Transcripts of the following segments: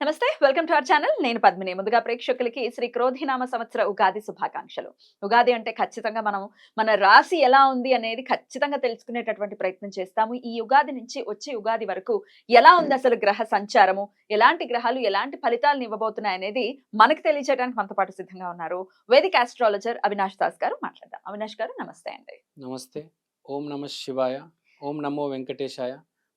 నమస్తే welcome to our channel. నేను పద్మిని. ముందుగా ప్రేక్షకులకి శ్రీ క్రోధినామ సంవత్సర ఉగాది శుభాకాంక్షలు. ఉగాది అంటే ఖచ్చితంగా మనం మన రాశి ఎలా ఉంది అనేది ఖచ్చితంగా తెలుసుకునేటటువంటి ప్రయత్నం చేస్తాము. ఈ ఉగాది నుంచి వచ్చే ఉగాది వరకు ఎలా ఉంది అసలు గ్రహ సంచారము? ఎలాంటి గ్రహాలు ఎలాంటి ఫలితాలను ఇవ్వబోతున్నాయి అనేది మనకు తెలియజేయడానికి మనతో పాటు సిద్ధంగా ఉన్నారు వేదిక ఆస్ట్రాలజర్ అవినాష్ దాస్ గారు. మాట్లాడదాం. అవినాష్ గారు నమస్తే అండి. నమస్తే. ఓం నమ శివాయ. ఓం నమో వెంకటేశాయ.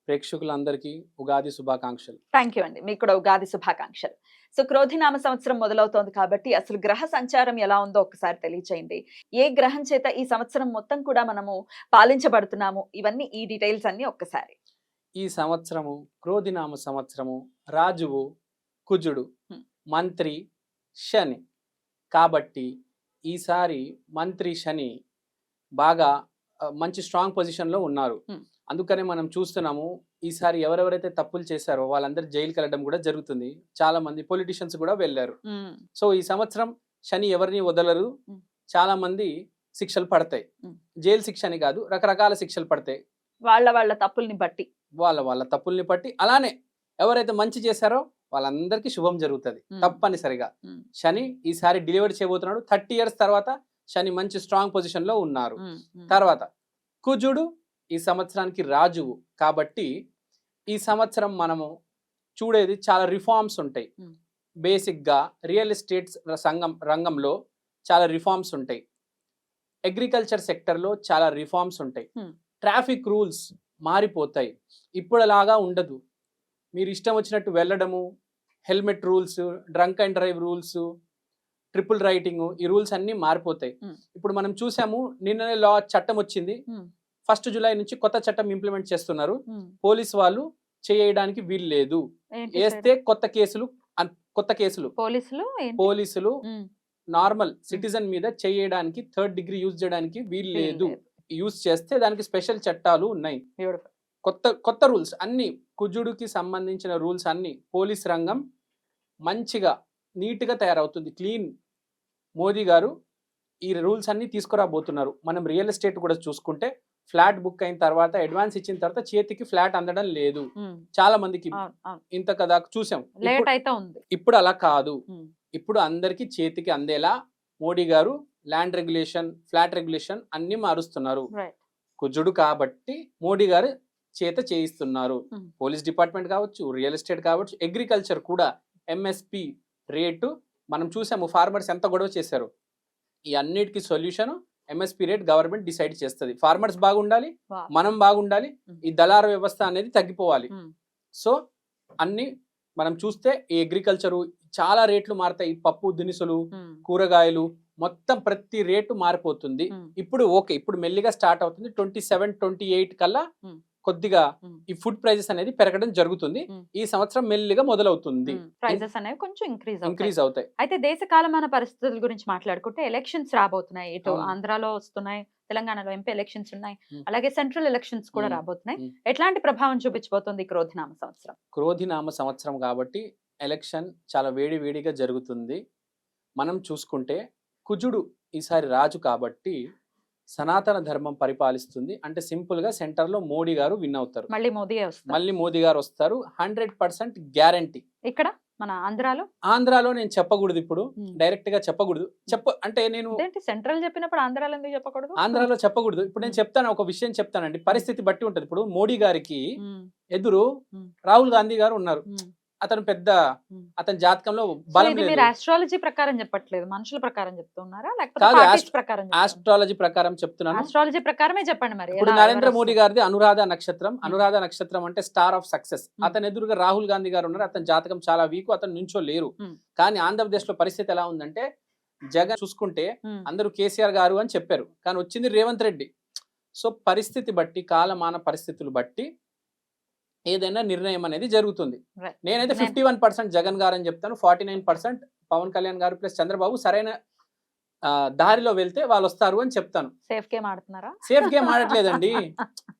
ప్రేక్షకులందరికీ ఉగాది శుభాకాంక్షలు. థ్యాంక్ యూ అండి. మీకు కూడా ఉగాది శుభాకాంక్షలు. సో క్రోధినామ సంవత్సరం మొదలవుతోంది కాబట్టి అసలు గ్రహ సంచారం ఎలా ఉందో ఒకసారి తెలియచేయండి. ఏ గ్రహం చేత ఈ సంవత్సరం మొత్తం కూడా మనము పాలించబడుతున్నాము? ఇవన్నీ ఈ డీటెయిల్స్ అన్ని ఒక్కసారి. ఈ సంవత్సరము క్రోధినామ సంవత్సరము రాజువు కుజుడు. మంత్రి శని. కాబట్టి ఈసారి మంత్రి శని బాగా మంచి స్ట్రాంగ్ పొజిషన్లో ఉన్నారు. అందుకనే మనం చూస్తున్నాము ఈసారి ఎవరెవరైతే తప్పులు చేశారో వాళ్ళందరూ జైలుకి వెళ్ళడం కూడా జరుగుతుంది. చాలా మంది పొలిటీషియన్స్ కూడా వెళ్ళారు. సో ఈ సంవత్సరం శని ఎవరిని వదలరు. చాలా మంది శిక్షలు పడతాయి. జైలు శిక్ష అని కాదు రకరకాల శిక్షలు పడతాయి. వాళ్ళ వాళ్ళ తప్పుల్ని బట్టి. వాళ్ళ వాళ్ళ తప్పుల్ని బట్టి అలానే ఎవరైతే మంచి చేశారో వాళ్ళందరికీ శుభం జరుగుతుంది. తప్పనిసరిగా. శని ఈసారి డెలివరీ చేయబోతున్నాడు. థర్టీ ఇయర్స్ తర్వాత శని మంచి స్ట్రాంగ్ పొజిషన్లో ఉన్నారు. తర్వాత కుజుడు ఈ సంవత్సరానికి రాజువు కాబట్టి ఈ సంవత్సరం మనము చూడేది చాలా రిఫార్మ్స్ ఉంటాయి మ్. బేసిక్గా రియల్ ఎస్టేట్ సంఘం రంగంలో చాలా రిఫార్మ్స్ ఉంటాయి అగ్రికల్చర్ సెక్టర్లో చాలా రిఫార్మ్స్ ఉంటాయి. ట్రాఫిక్ రూల్స్ మారిపోతాయి ఇప్పుడులాగా ఉండదు మీరు ఇష్టం వచ్చినట్టు వెళ్ళడము helmet rules drunk and drive rules triple riding ఈ రూల్స్ అన్నీ మారిపోతాయి. ఇప్పుడు మనం చూసాము నిన్ననే లా చట్టం వచ్చింది. ఫస్ట్ జూలై నుంచి కొత్త చట్టం ఇంప్లిమెంట్ చేస్తున్నారు. ఉమ్. పోలీస్ వాళ్ళు చేయడానికి వీలు లేదు. వేస్తే కొత్త కేసులు కొత్త కేసులు. పోలీసులు? పోలీసులు ఉమ్, నార్మల్ సిటిజన్ మీద చేయడానికి థర్డ్ డిగ్రీ యూజ్ చేయడానికి వీలు లేదు. యూజ్ చేస్తే దానికి స్పెషల్ చట్టాలు ఉన్నాయి. కొత్త కొత్త రూల్స్ అన్ని కుజుడికి సంబంధించిన రూల్స్ అన్ని పోలీస్ రంగం మంచిగా నీట్గా తయారవుతుంది. క్లీన్. మోదీ గారు ఈ రూల్స్ అన్ని తీసుకురాబోతున్నారు. మనం రియల్ ఎస్టేట్ కూడా చూసుకుంటే ఫ్లాట్ బుక్ అయిన తర్వాత అడ్వాన్స్ ఇచ్చిన తర్వాత చేతికి ఫ్లాట్ అందడం లేదు. చాలా మందికి. ఇంత కదా చూసాం. లేట్ ఇప్పుడు- అయితే ఉంది. ఇప్పుడు అలా కాదు. ఇప్పుడు అందరికీ చేతికి అందేలా మోడీ గారు ల్యాండ్ రెగ్యులేషన్ ఫ్లాట్ రెగ్యులేషన్ అన్ని మారుస్తున్నారు. కుజుడు కాబట్టి మోడీ గారు చేత చేయిస్తున్నారు. పోలీస్ డిపార్ట్మెంట్ కావచ్చు రియల్ ఎస్టేట్ కావచ్చు అగ్రికల్చర్ కూడా ఎంఎస్పి రేటు మనం చూసాము ఫార్మర్స్ ఎంత గొడవ చేశారు. ఈ అన్నిటికీ solution MSP rate government decide చేస్తుంది. ఫార్మర్స్ బాగుండాలి. మనం బాగుండాలి. ఈ దళార వ్యవస్థ అనేది తగ్గిపోవాలి. సో అన్ని మనం చూస్తే ఈ అగ్రికల్చరు చాలా రేట్లు మారుతాయి. పప్పు దినుసులు కూరగాయలు మొత్తం ప్రతి రేటు మారిపోతుంది. ఇప్పుడు ఓకే ఇప్పుడు మెల్లిగా స్టార్ట్ అవుతుంది. ట్వంటీ సెవెన్ ట్వంటీ ఎయిట్ కల్లా. కొద్దిగా. ఈ ఫుడ్ ప్రైజెస్ అనేది పెరగడం జరుగుతుంది. ఈ సంవత్సరం మెల్లిగా మొదలవుతుంది. ప్రైజెస్ అనేవి కొంచెం ఇంక్రీజ్ ఇంక్రీజ్ అవుతాయి అయితే దేశ కాలమాన పరిస్థితుల గురించి మాట్లాడుకుంటే ఎలక్షన్స్ రాబోతున్నాయి ఇటు. ఆంధ్రాలో వస్తున్నాయి తెలంగాణలో ఎంపీ ఎలక్షన్స్ ఉన్నాయి. అలాగే సెంట్రల్ ఎలక్షన్స్ కూడా. రాబోతున్నాయి. ఎట్లాంటి ప్రభావం చూపించబోతుంది క్రోధినామ సంవత్సరం క్రోధినామ సంవత్సరం కాబట్టి ఎలక్షన్ చాలా వేడి వేడిగా జరుగుతుంది మనం చూసుకుంటే కుజుడు ఈసారి రాజు కాబట్టి సనాతన ధర్మం పరిపాలిస్తుంది. అంటే సింపుల్గా సెంటర్లో మోడీ గారు విన్ అవుతారు. మళ్ళీ వస్తారు? మళ్ళీ మోదీ గారు వస్తారు. Hundred percent guarantee. ఇక్కడ? మన ఆంధ్రాలో? ఆంధ్రాలో నేను చెప్పకూడదు ఇప్పుడు. డైరెక్ట్గా చెప్పకూడదు. చెప్ప అంటే నేను సెంట్రల్ చెప్పినప్పుడు ఆంధ్రాలో ఎందుకు చెప్పకూడదు? ఆంధ్రాలో చెప్పకూడదు. ఇప్పుడు నేను చెప్తాను. ఒక విషయం చెప్తానండి. పరిస్థితి బట్టి ఉంటది. ఇప్పుడు మోడీ గారికి ఎదురు. రాహుల్ గాంధీ గారు ఉన్నారు. అతను పెద్ద. అతని జాతకంలో బలం మీరు ఆస్ట్రాలజీ ప్రకారం చెప్పట్లేదు. మనుషుల ప్రకారం చెప్తున్నారా? లేకపోతే ప్రకారం ఆస్ట్రాలజీ ప్రకారం చెప్తున్నాను. ఆస్ట్రాలజీ ప్రకారమే చెప్పండి మరి. ఇప్పుడు నరేంద్ర మోడీ? గారిది అనురాధ నక్షత్రం. అనురాధ నక్షత్రం అంటే స్టార్ ఆఫ్ సక్సెస్. అతని ఎదురుగా రాహుల్ గాంధీ గారు ఉన్నారు. అతని జాతకం చాలా వీక్ అతను నుంచో లేరు. కానీ ఆంధ్రప్రదేశ్లో పరిస్థితి ఎలా ఉందంటే జగన్ చూసుకుంటే అందరూ కేసీఆర్ గారు అని చెప్పారు. కానీ వచ్చింది రేవంత్ రెడ్డి. సో పరిస్థితి బట్టి కాలమాన పరిస్థితులు బట్టి ఏదైనా నిర్ణయం అనేది జరుగుతుంది. నేనైతే నేను- ఫిఫ్టీ వన్ పర్సెంట్ జగన్ గారు అని చెప్తాను forty nine percent Pawan Kalyan గారు ప్లస్ చంద్రబాబు సరైన దారిలో వెళ్తే వాళ్ళు వస్తారు అని చెప్తాను. సేఫ్ గేమ్ ఆడుతున్నారా? Safe game ఆడట్లేదండి.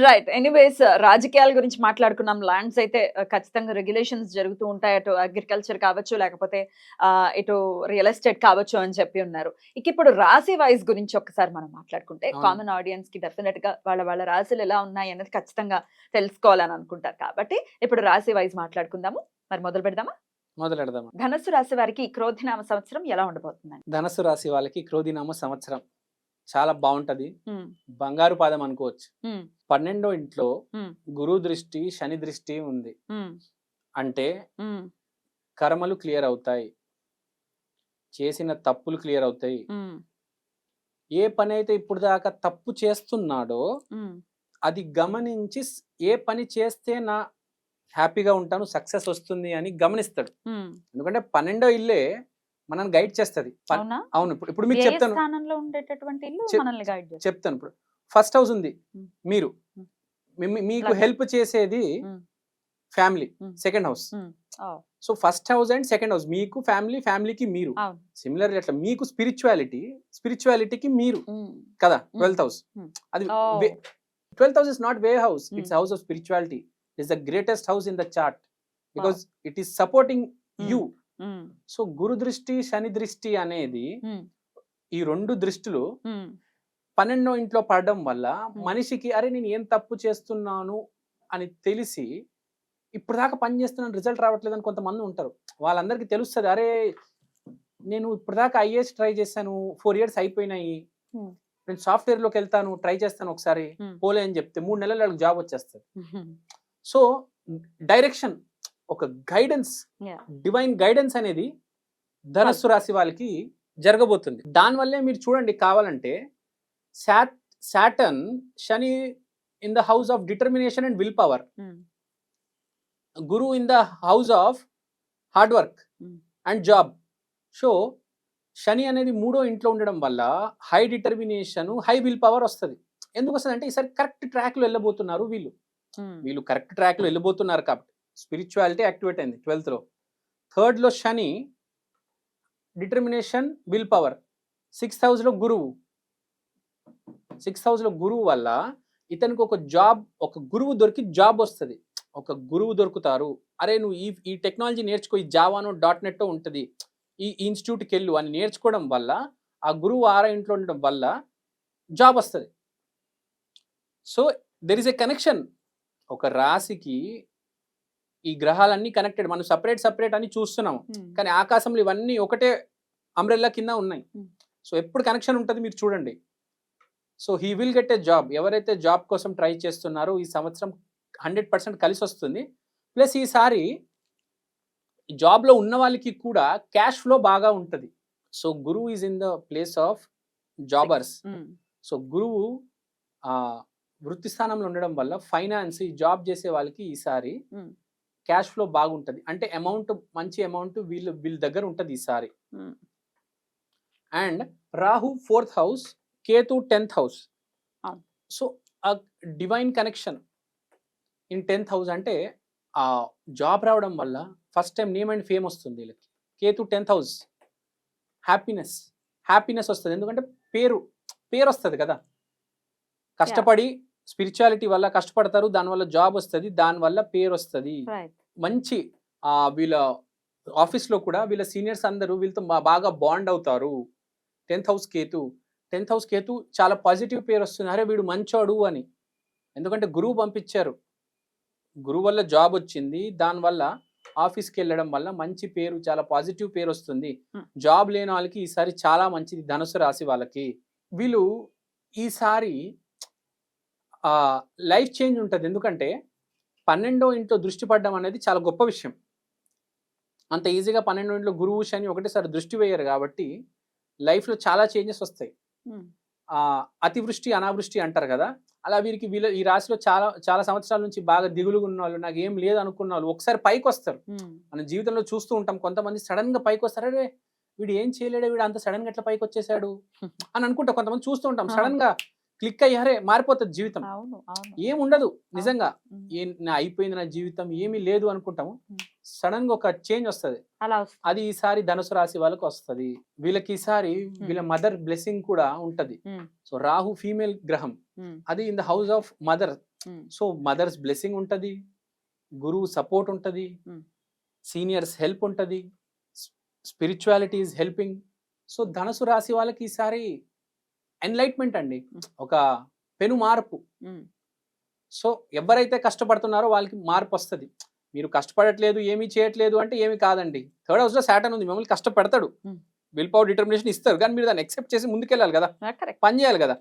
రైట్ ఎనీవేస్ రాజకీయాల గురించి మాట్లాడుకున్నాం. ల్యాండ్స్ అయితే ఆ, ఖచ్చితంగా రెగ్యులేషన్స్ జరుగుతూ ఉంటాయి. అటు అగ్రికల్చర్ కావచ్చు లేకపోతే ఆ, ఇటు రియల్ ఎస్టేట్ కావచ్చు అని చెప్పి ఉన్నారు. ఇక ఇప్పుడు రాశి వైజ్ గురించి ఒక్కసారి మనం మాట్లాడుకుంటే. కామన్ ఆడియన్స్కి డెఫినెట్గా వాళ్ళ వాళ్ళ రాశులు ఎలా ఉన్నాయి అనేది ఖచ్చితంగా తెలుసుకోవాలని అనుకుంటారు. కాబట్టి ఇప్పుడు రాశి వైజ్ మాట్లాడుకుందాము. మరి మొదలు పెడదామా? మొదలెడదాం ధనస్సు రాశి వారికి క్రోధినామ సంవత్సరం ఎలా ఉండబోతుందండి? ధనస్సు రాశి వాళ్ళకి క్రోధినామ సంవత్సరం. చాలా బాగుంటది బంగారు పాదం అనుకోవచ్చు. పన్నెండో ఇంట్లో గురు దృష్టి శని దృష్టి ఉంది. అంటే కర్మలు క్లియర్ అవుతాయి. చేసిన తప్పులు క్లియర్ అవుతాయి. ఏ పని అయితే ఇప్పుడు దాకా తప్పు చేస్తున్నాడో అది గమనించి ఏ పని చేస్తే నా హ్యాపీగా ఉంటాను సక్సెస్ వస్తుంది అని గమనిస్తాడు. ఎందుకంటే పన్నెండో ఇల్లే మనల్ని గైడ్ చేస్తుంది. అవునా? ఇప్పుడు ఇప్పుడు మీకు చెప్తాను. చెప్తాను ఇప్పుడు. ఫస్ట్ హౌస్ ఉంది. మీరు. మీకు. హెల్ప్ చేసేది. Family. Second house. So first house and second house. మీకు ఫ్యామిలీ ఫ్యామిలీకి మీరు. సిమిలర్ అట్లా మీకు స్పిరిచువాలిటీ స్పిరిచువాలిటీకి మీరు. కదా. Twelfth house. అది twelfth house is not way house. It's house of spirituality it's the greatest house in the chart. Because it is supporting. You so Guru దృష్టి శని దృష్టి అనేది ఈ రెండు దృష్టిలు పన్నెండో ఇంట్లో పడడం వల్ల. మనిషికి అరే నేను ఏం తప్పు చేస్తున్నాను? అని తెలిసి ఇప్పుడు దాకా పని చేస్తున్నాను రిజల్ట్ రావట్లేదు అని కొంతమంది ఉంటారు. వాళ్ళందరికీ తెలుస్తుంది అరే నేను ఇప్పుడు దాకా ఐఏఎస్ ట్రై చేశాను ఫోర్ ఇయర్స్ అయిపోయినాయి. నేను సాఫ్ట్వేర్లోకి వెళ్తాను ట్రై చేస్తాను ఒకసారి. పోలే అని చెప్తే మూడు నెలలు వాళ్ళకి జాబ్ వచ్చేస్తుంది. సో డైరెక్షన్ ఒక గైడెన్స్. డివైన్ గైడెన్స్ అనేది ధనస్సు రాశి వాళ్ళకి జరగబోతుంది. దానివల్లే మీరు చూడండి కావాలంటే సాట్ Saturn Shani in the house of determination and will power Guru in the house of hard work Hmm. And job so Shani అనేది మూడో ఇంట్లో ఉండడం వల్ల high determination high will power వస్తుంది. ఎందుకు వస్తుంది అంటే ఈసారి కరెక్ట్ ట్రాక్లో వెళ్ళబోతున్నారు వీళ్ళు. ఉమ్, వీళ్ళు కరెక్ట్ ట్రాక్లో వెళ్ళిపోతున్నారు కాబట్టి. స్పిరిచువాలిటీ యాక్టివేట్ అయింది ట్వెల్త్లో థర్డ్లో Shani determination will power sixth హౌస్లో గురువు. సిక్స్త్ హౌస్లో గురువు వల్ల ఇతనికి ఒక జాబ్ ఒక గురువు దొరికి జాబ్ వస్తుంది. ఒక గురువు దొరుకుతారు. అరే నువ్వు ఈ ఈ టెక్నాలజీ నేర్చుకో ఈ జావానో డాట్ నెట్ ఉంటుంది. ఈ ఇన్స్టిట్యూట్కి వెళ్ళు అని నేర్చుకోవడం వల్ల ఆ గురువు ఆరా ఇంట్లో ఉండడం వల్ల జాబ్ వస్తుంది. So there is a connection ఒక రాశికి ఈ గ్రహాలన్నీ కనెక్టెడ్ మనం సపరేట్ సపరేట్ అని చూస్తున్నాం ఉమ్, కానీ ఆకాశంలో ఇవన్నీ ఒకటే అంబ్రెల్లా కింద ఉన్నాయి. Hmm. సో ఎప్పుడు కనెక్షన్ ఉంటుంది మీరు చూడండి. So he will get a job ఎవరైతే జాబ్ కోసం ట్రై చేస్తున్నారో ఈ సంవత్సరం హండ్రెడ్ పర్సెంట్ కలిసి వస్తుంది. ప్లస్ ఈసారి జాబ్లో ఉన్న వాళ్ళకి కూడా క్యాష్ ఫ్లో బాగా ఉంటుంది. సో గురువు is in the place of jobbers so గురువు వృత్తి స్థానంలో ఉండడం వల్ల ఫైనాన్స్ ఈ జాబ్ చేసే వాళ్ళకి ఈసారి ఉమ్, క్యాష్ ఫ్లో బాగుంటుంది. అంటే అమౌంట్ మంచి అమౌంట్ వీళ్ళు వీళ్ళ దగ్గర ఉంటుంది ఈసారి. And Rahu fourth house Ketu tenth house. So ఆ divine connection in tenth house అంటే ఆ జాబ్ రావడం వల్ల first time name and fame వస్తుంది వీళ్ళకి. Ketu tenth house. Happiness. Happiness వస్తుంది. ఎందుకంటే పేరు పేరు వస్తుంది కదా. కష్టపడి స్పిరిచువాలిటీ వల్ల కష్టపడతారు దానివల్ల జాబ్ వస్తుంది దానివల్ల పేరు వస్తుంది. మంచి వీళ్ళ ఆఫీస్లో కూడా వీళ్ళ సీనియర్స్ అందరూ వీళ్ళతో బాగా బాండ్ అవుతారు. Tenth house Ketu tenth house Ketu చాలా పాజిటివ్ పేరు వస్తుంది. అరే వీడు మంచోడు అని. ఎందుకంటే గురువు పంపించారు. గురువు వల్ల జాబ్ వచ్చింది. దానివల్ల ఆఫీస్కి వెళ్ళడం వల్ల మంచి పేరు చాలా పాజిటివ్ పేరు వస్తుంది. Hmm. జాబ్ లేని వాళ్ళకి ఈసారి చాలా మంచిది ధనుసు రాశి వాళ్ళకి. వీళ్ళు ఈసారి లైఫ్ చేంజ్ ఉంటుంది. ఎందుకంటే పన్నెండో ఇంట్లో దృష్టి పడడం అనేది చాలా గొప్ప విషయం. అంత ఈజీగా పన్నెండో ఇంట్లో గురువు శని ఒకటేసారి దృష్టి వేయరు కాబట్టి లైఫ్లో చాలా చేంజెస్ వస్తాయి. అతివృష్టి అనావృష్టి అంటారు కదా. అలా వీరికి వీళ్ళ ఈ రాశిలో చాలా చాలా సంవత్సరాల నుంచి బాగా దిగులుగా ఉన్న వాళ్ళు నాకు ఏం లేదు అనుకున్న వాళ్ళు ఒకసారి పైకి వస్తారు. మన జీవితంలో చూస్తూ ఉంటాం. కొంతమంది సడన్గా పైకి వస్తారు. అరే వీడు ఏం చేయలేడే? వీడు అంత సడన్గా ఎట్లా పైకి వచ్చేసాడు? అని అనుకుంటాం కొంతమంది చూస్తూ ఉంటాం. సడన్గా క్లిక్ అయ్యారే మారిపోతుంది జీవితం. అవును అవును. ఏం ఉండదు నిజంగా. నా అయిపోయింది నా జీవితం ఏమీ లేదు అనుకుంటాము. సడన్గా ఒక చేంజ్ వస్తది. అది ఈసారి ధనుసు రాశి వాళ్ళకి వస్తది. వీళ్ళకి ఈసారి వీళ్ళ మదర్ బ్లెస్సింగ్ కూడా ఉంటది. సో రాహు ఫీమేల్ గ్రహం. అది in the house of mother. So mother's blessing ఉంటది. గురువు సపోర్ట్ ఉంటది. సీనియర్స్ హెల్ప్ ఉంటది. Spirituality is helping. సో ధనుసు రాశి వాళ్ళకి ఈసారి ఎన్లైట్మెంట్ అండి. ఒక పెను మార్పు. సో ఎవరైతే కష్టపడుతున్నారో వాళ్ళకి మార్పు వస్తుంది. మీరు కష్టపడట్లేదు ఏమీ చేయట్లేదు అంటే ఏమి కాదండి. థర్డ్ హౌస్లో సాటర్న్ ఉంది మిమ్మల్ని కష్టపెడతాడు. విల్ పవర్ డిటర్మినేషన్ ఇస్తారు. కానీ మీరు దాన్ని ఎక్సెప్ట్ చేసి ముందుకెళ్ళాలి కదా. కరెక్ట్ పని చేయాలి కదా.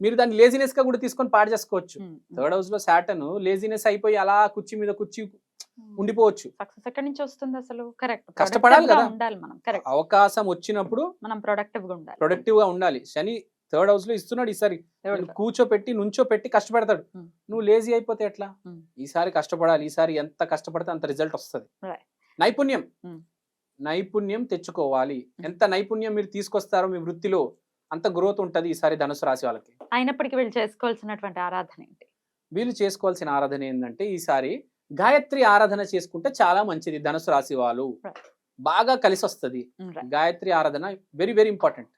మీరు దాన్ని లేజినెస్గా కూడా తీసుకొని పాడు చేసుకోవచ్చు. థర్డ్ హౌస్లో సాటర్న్ లేజినెస్ అయిపోయి అలా కుర్చీ మీద కుర్చీ ఉండిపోవచ్చు. సక్సెస్ ఎక్కడి నుంచి వస్తుంది అసలు? కరెక్ట్ కష్టపడాలి కదా. ఉండాలి మనం. అవకాశం వచ్చినప్పుడు మనం ప్రొడక్టివ్గా ఉండాలి. ప్రొడక్టివ్గా ఉండాలి. శని థర్డ్ హౌస్లో ఇస్తున్నాడు ఈసారి కూర్చోపెట్టి నుంచో పెట్టి కష్టపెడతాడు. నువ్వు లేజీ అయిపోతే ఎట్లా. ఈసారి కష్టపడాలి ఈసారి ఎంత కష్టపడితే అంత రిజల్ట్ వస్తుంది. నైపుణ్యం. నైపుణ్యం తెచ్చుకోవాలి. ఎంత నైపుణ్యం మీరు తీసుకొస్తారో మీ వృత్తిలో అంత గ్రోత్ ఉంటది ఈసారి ధనుసు రాశి వాళ్ళకి అయినప్పటికీ వీళ్ళు చేసుకోవాల్సినటువంటి ఆరాధన ఏంటి వీళ్ళు చేసుకోవాల్సిన ఆరాధన ఏంటంటే ఈసారి గాయత్రి ఆరాధన చేసుకుంటే చాలా మంచిది ధనుసు రాశి వాళ్ళు. బాగా కలిసి వస్తుంది. గాయత్రి ఆరాధన వెరీ వెరీ ఇంపార్టెంట్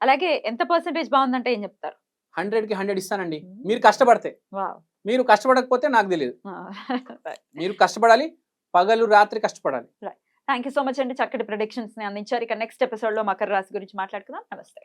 అలాగే ఎంత పర్సెంటేజ్ బాగుందంటే ఏం చెప్తారు? హండ్రెడ్కి హండ్రెడ్ ఇస్తానండి. మీరు కష్టపడితే. వావ్. మీరు కష్టపడకపోతే నాకు తెలియదు మీరు కష్టపడాలి పగలు రాత్రి కష్టపడాలి. థ్యాంక్ యూ సో మచ్ అండి. చక్కటి ప్రొడిక్షన్స్ని అందించారు. ఇక నెక్స్ట్ ఎపిసోడ్లో మకర రాశి గురించి మాట్లాడుకుందాం. నమస్తే.